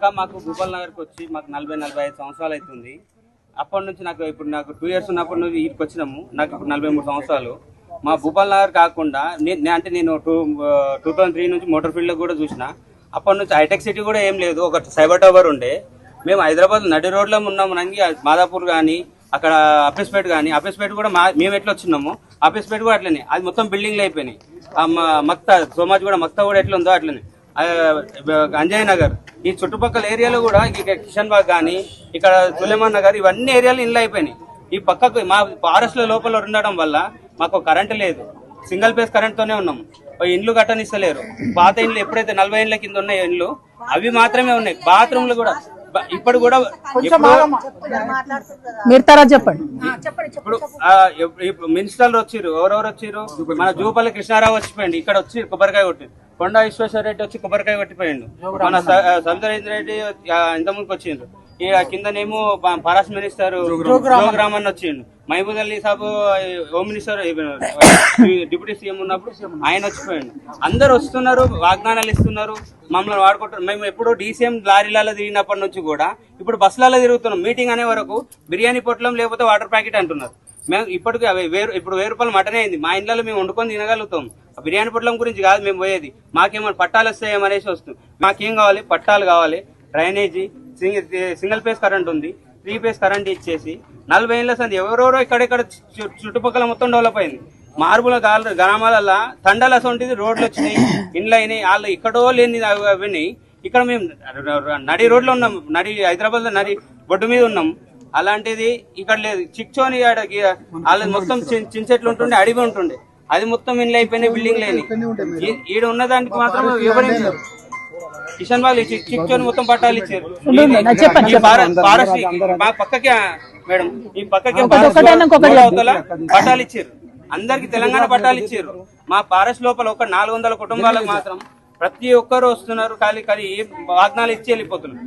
ఇంకా మాకు భూపాల్ నగర్కి వచ్చి మాకు నలభై నలభై ఐదు సంవత్సరాలు అవుతుంది. అప్పటి నుంచి నాకు ఇప్పుడు నాకు టూ ఇయర్స్ ఉన్నప్పటి నుంచి ఇక్కడికి వచ్చినాము. నాకు ఇప్పుడు నలభై మూడు సంవత్సరాలు. మా భూపాల్ నగర్ కాకుండా నేను అంటే నేను టూ టూ థౌసండ్ త్రీ నుంచి మోటార్ ఫీల్డ్లో కూడా చూసిన. అప్పటి నుంచి హైటెక్ సిటీ కూడా ఏం లేదు. ఒక సైబర్ టవర్ ఉండే. మేము హైదరాబాద్ నడి రోడ్లో ఉన్నాము నంగి మాదాపూర్ కానీ అక్కడ అఫీస్పేట్ కానీ అఫీస్పేట్ కూడా మా మేము ఎట్లా వచ్చినాము అఫీస్పేట్ కూడా అట్లనే. అది మొత్తం బిల్డింగ్లు అయిపోయినాయి. మక్త సోమాజ్ కూడా మక్త కూడా ఎట్లా ఉందో అట్లనే. అంజయ్ నగర్. ఈ చుట్టుపక్కల ఏరియాలో కూడా ఇక్కడ కిషన్ బాగ్ కానీ ఇక్కడ సులేమాన్ నగర్ ఇవన్నీ ఏరియాలు ఇల్లు అయిపోయినాయి. ఈ పక్కకు మా ఫారెస్ట్లో లోపల ఉండడం వల్ల మాకు కరెంట్ లేదు. సింగిల్ ఫేస్ కరెంట్ తోనే ఉన్నాం. ఇండ్లు కట్టనిస్తలేరు. పాత ఇండ్లు ఎప్పుడైతే నలభై ఇండ్ల కింద ఉన్నాయో ఇండ్లు అవి మాత్రమే ఉన్నాయి. బాత్రూమ్లు కూడా. ఇప్పుడు కూడా మీరు తర్వాత చెప్పండి. ఇప్పుడు మినిస్టర్లు వచ్చిర్రు ఎవరెవరు వచ్చిర్రు? మన జూపల్లి కృష్ణారావు వచ్చిపోయింది ఇక్కడ వచ్చి కొబ్బరికాయ కొట్టిండు. కొండ విశ్వేశ్వర రెడ్డి వచ్చి కొబ్బరికాయ కొట్టిపోయిండు. మన స- ఆ, సబితారెడ్డి రెడ్డి ఇంత ముందుకు వచ్చిండ్రు ఈ కిందనేమో ప- ఫారెస్ట్ మినిస్టర్ జోగ్రామ్ అని వచ్చిండు. మహబూద్ అలీ సాబు హోమ్ మినిస్టర్ డిప్యూటీ సీఎం ఉన్నప్పుడు ఆయన వచ్చిపోయిండు. అందరు వస్తున్నారు వాగ్దానాలు ఇస్తున్నారు మమ్మల్ని వాడుకుంటారు మేము ఎప్పుడు డీసీఎం లారీలలో తిరిగినప్పటి నుంచి కూడా ఇప్పుడు బస్సులలో తిరుగుతున్నాం. మీటింగ్ అనే వరకు బిర్యానీ పొట్లం లేకపోతే వాటర్ ప్యాకెట్ అంటున్నారు. మేము ఇప్పటికి అవి వేరు ఇప్పుడు వెయ్యి రూపాయలు మటనే అయింది. మా ఇంట్లో మేము వండుకొని తినగలుగుతాం. ఆ బిర్యానీ పొట్లం గురించి కాదు మేము పోయేది. మాకేమైనా పట్టాలు వస్తాయేమనేసి వస్తుంది మాకేం కావాలి? పట్టాలు కావాలి. Drainage single single phase current ఉంది. త్రీ ఫేస్ కరెంట్ ఇచ్చేసి నలభై ఏళ్ళ సంది ఎవరెవరో ఇక్కడెక్కడ చు- చుట్టుపక్కల మొత్తం డెవలప్ అయింది. మార్బుల గాల గ్రామాలల్లో తండల అసంటిది రోడ్లు వచ్చినాయి. ఇండ్లు అయినాయి. వాళ్ళు ఇక్కడో లేని అవి అవన్నీ. ఇక్కడ మేము నడి రోడ్లో ఉన్నాం. నడి హైదరాబాద్లో నడి బొడ్డు మీద ఉన్నాం. అలాంటిది ఇక్కడ లేదు. చిక్చోని వాళ్ళది మొత్తం చిన్- చిన్న చెట్లు ఉంటుండే అడవి ఉంటుండే. అది మొత్తం ఇండ్లు అయిపోయినాయి బిల్డింగ్ లేని ఈడ ఉన్నదానికి మాత్రం వివరించారు కిషన్ ఇచ్చి చిక్చోని మొత్తం పట్టాలు ఇచ్చారు. ఫారెస్ట్ మా పక్కకి మేడం ఈ పక్కకి పట్టాలు ఇచ్చారు. అందరికి తెలంగాణ పట్టాలు ఇచ్చారు. మా ఫారెస్ట్ లోపల ఒక నాలుగు వందల కుటుంబాలకు మాత్రం ప్రతి ఒక్కరు వస్తున్నారు ఖాళీ ఖాళీ ఏ వాగ్దానాలు ఇచ్చి వెళ్ళిపోతున్నారు.